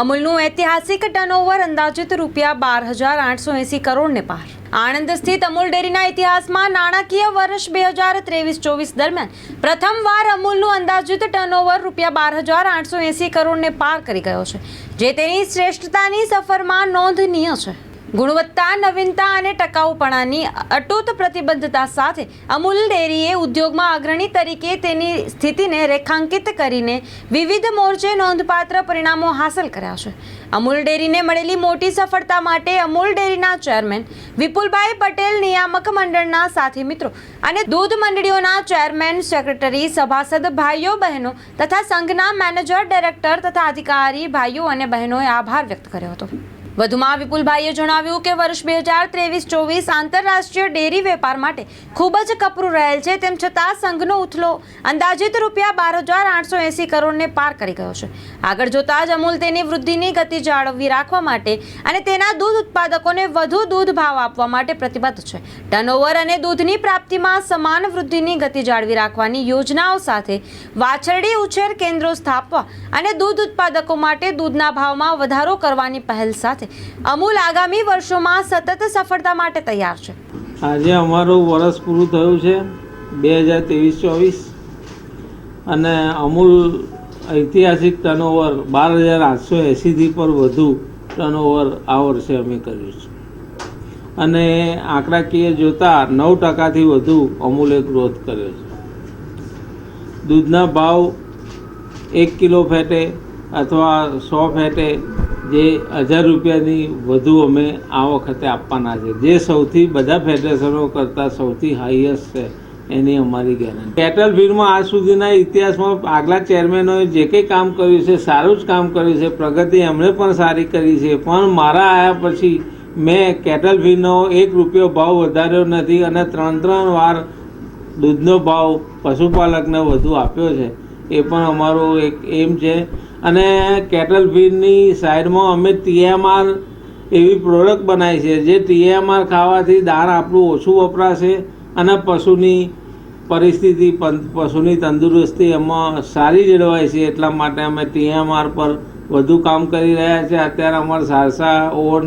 અમૂલનું ઐતિહાસિક ટર્નઓવર અંદાજિત રૂપિયા બાર હજાર આઠસો એંસી કરોડને પાર. આણંદ સ્થિત અમૂલ ડેરીના ઇતિહાસમાં નાણાકીય વર્ષ બે હજાર ત્રેવીસ ચોવીસ દરમિયાન પ્રથમવાર અમૂલનું અંદાજિત ટર્નઓવર રૂપિયા બાર હજાર આઠસો એંસી કરોડને પાર કરી ગયો છે, જે તેની શ્રેષ્ઠતાની સફરમાં નોંધનીય છે. ગુણવત્તા, નવીનતા અને ટકાઉપણાની અટૂટ પ્રતિબદ્ધતા સાથે અમૂલ ડેરીએ ઉદ્યોગમાં અગ્રણી તરીકે તેની સ્થિતિને રેખાંકિત કરીને વિવિધ મોરચે નોંધપાત્ર પરિણામો હાંસલ કર્યા છે. અમૂલ ડેરીને મળેલી મોટી સફળતા માટે અમૂલ ડેરીના ચેરમેન વિપુલભાઈ પટેલ નિયામક મંડળના સાથી મિત્રો અને દૂધ મંડળીઓના ચેરમેન સેક્રેટરી, સભાસદ, ભાઈઓ, બહેનો તથા સંઘના મેનેજર ડાયરેક્ટર તથા અધિકારી, ભાઈઓ અને બહેનોએ આભાર વ્યક્ત કર્યો હતો. વધુમાં વિપુલભાઈએ જણાવ્યું કે વર્ષ બે હજાર ત્રેવીસ ચોવીસ આંતરરાષ્ટ્રીય ડેરી વેપાર માટે ખૂબ જ કપરું રહેલ છે, તેમ છતાં સંઘનો ઉથલો અંદાજિત રૂપિયા બાર હજાર આઠસો એંસી કરોડને પાર કરી ગયો છે. આગળ જોતાં જ અમૂલ તેની વૃદ્ધિની ગતિ જાળવી રાખવા માટે અને તેના દૂધ ઉત્પાદકોને વધુ દૂધ ભાવ આપવા માટે પ્રતિબદ્ધ છે. ટર્નઓવર અને દૂધની પ્રાપ્તિમાં સમાન વૃદ્ધિની ગતિ જાળવી રાખવાની યોજનાઓ સાથે વાછરડી ઉછેર કેન્દ્રો સ્થાપવા અને દૂધ ઉત્પાદકો માટે દૂધના ભાવમાં વધારો કરવાની પહેલ સાથે અમૂલ આગામી વર્ષોમાં સતત સફળતા માટે તૈયાર છે. આજે અમારું વર્ષ પૂરું થયું છે બે હજાર ત્રેવીસ ચોવીસ. અને અમૂલ ઐતિહાસિક ટર્નઓવર બાર હજાર આઠસો એંસીથી પર વધુ ટર્નઓવર આ વર્ષે અમે કર્યું છે. અને આંકડાકીય જોતાં નવ ટકાથી વધુ અમૂલે ગ્રોથ કર્યો છે. દૂધના ભાવ એક કિલો ફેટે અથવા સો ફેટે જે હજાર રૂપિયાની વધુ અમે આ વખતે આપવાના છે. જે સૌથી બધા ફેડરેશનો કરતાં સૌથી હાઈએસ્ટ છે, એની અમારી ગેરંટી કેટલ ફીડમાં આજ સુધીના ઇતિહાસમાં આગલા ચેરમેનોએ જે કંઈ કામ કર્યું છે, સારું જ કામ કર્યું છે, પ્રગતિ એમણે પણ સારી કરી છે, પણ મારા આવ્યા પછી મેં કેટલ ફીડનો એક રૂપિયો ભાવ વધાર્યો નથી અને ત્રણ ત્રણ વાર દૂધનો ભાવ, પશુપાલકને વધુ આપ્યો છે. એ પણ અમારો એક એમ છે. અને કેટલ ફીડની સાઈડમાં અમે ટીએમઆર એવી પ્રોડક્ટ બનાવી છે, જે ટીએમઆર ખાવાથી દાણ આપણું ઓછું વપરાશે અને પશુની પરિસ્થિતિ પશુની તંદુરસ્તી એમાં સારી જળવાય છે. એટલા માટે અમે ટીએમઆર પર વધુ કામ કરી રહ્યા છે. અત્યારે અમારે સારસા ઓન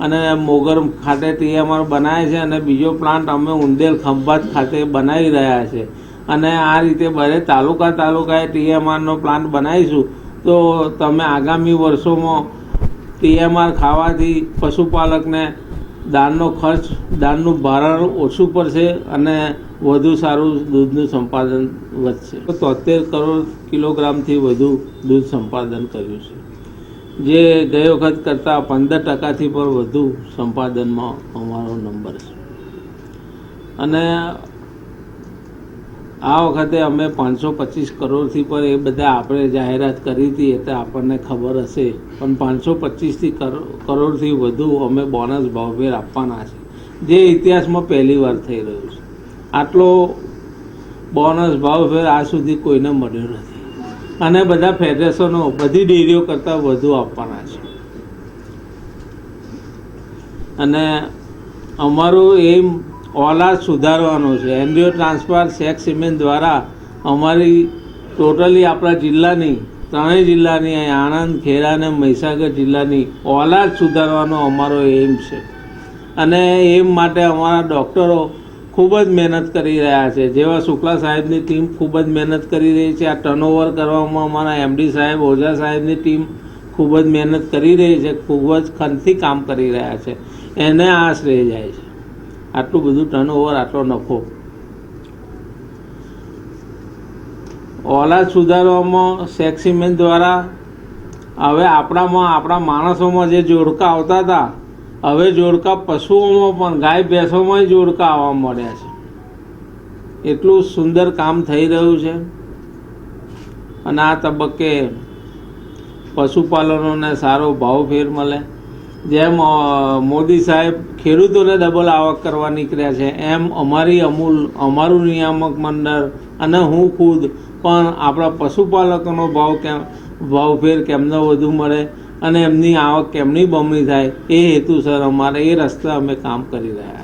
અને મોગર ખાતે ટીએમઆર બનાવે છે અને બીજો પ્લાન્ટ અમે ઉંદેલ ખંભાત ખાતે બનાવી રહ્યા છે. અને આ રીતે બધે તાલુકા તાલુકાએ ટીએમઆરનો પ્લાન્ટ બનાવીશું. તો તમે આગામી વર્ષોમાં ટીએમઆર ખાવાથી પશુપાલકને દાનનો ખર્ચ, દાનનું ભારણ ઓછું પડશે અને વધુ સારું દૂધનું સંપાદન વધશે. તોતેર કરોડ કિલોગ્રામથી વધુ દૂધ સંપાદન કર્યું છે. જે ગઈ વખત કરતાં પંદર ટકાથી પણ વધુ સંપાદનમાં અમારો નંબર છે. અને આ વખતે અમે પાંચસો પચીસ કરોડથી પર એ બધા આપણે જાહેરાત કરી હતી એટલે આપણને ખબર હશે. પણ પાંચસો પચીસથી કરોડથી વધુ અમે બોનસ ભાવભેર આપવાના છે. જે ઇતિહાસમાં પહેલી વાર થઈ રહ્યું છે. આટલો બોનસ ભાવભેર આ સુધી કોઈને મળ્યો નથી. અને બધા ફેડરેશનો બધી ડેરીઓ કરતાં વધુ આપવાના છે. અને અમારું એમ ઓલાદ સુધારવાનો છે. એન્ડ્રીઓ ટ્રાન્સફર સેક્સ સિમેન્ટ દ્વારા અમારી ટોટલી આપણા જિલ્લાની, ત્રણેય જિલ્લાની આણંદ, ખેડા અને મહીસાગર જિલ્લાની ઓલાદ સુધારવાનો અમારો એમ છે. અને એમ માટે અમારા ડૉક્ટરો ખૂબ જ મહેનત કરી રહ્યા છે. જેવા શુક્લા સાહેબની ટીમ ખૂબ જ મહેનત કરી રહી છે. આ ટર્નઓવર કરવામાં અમારા એમડી સાહેબ, ઓઝા સાહેબની ટીમ ખૂબ જ મહેનત કરી રહી છે. ખૂબ જ ખનથી કામ કરી રહ્યા છે. એને આશરે જાય છે. આટલું બધું ટર્નઓવર આટલો નફો. ઓલાદ સુધારવામાં સેક્સીમેન દ્વારા હવે આપણામાં, આપણા માણસોમાં જે જોડકા આવતા હતા, હવે જોડકા પશુઓમાં પણ, ગાય ભેંસોમાં જોડકા આવવા મળ્યા છે. એટલું સુંદર કામ થઈ રહ્યું છે. અને આ તબક્કે પશુપાલનોને સારો ભાવ ફેર મળે. જેમ મોદી સાહેબ ખેડૂતોને ડબલ આવક કરવા નીકળ્યા છે, એમ અમારી અમૂલ, અમારું નિયામક મંડળ અને હું ખુદ પણ આપણા પશુપાલકોનો ભાવ કેમ ભાવફેર કેમનો વધુ મળે અને એમની આવક કેમની બમણી થાય એ હેતુસર અમારે, એ રસ્તે અમે કામ કરી રહ્યા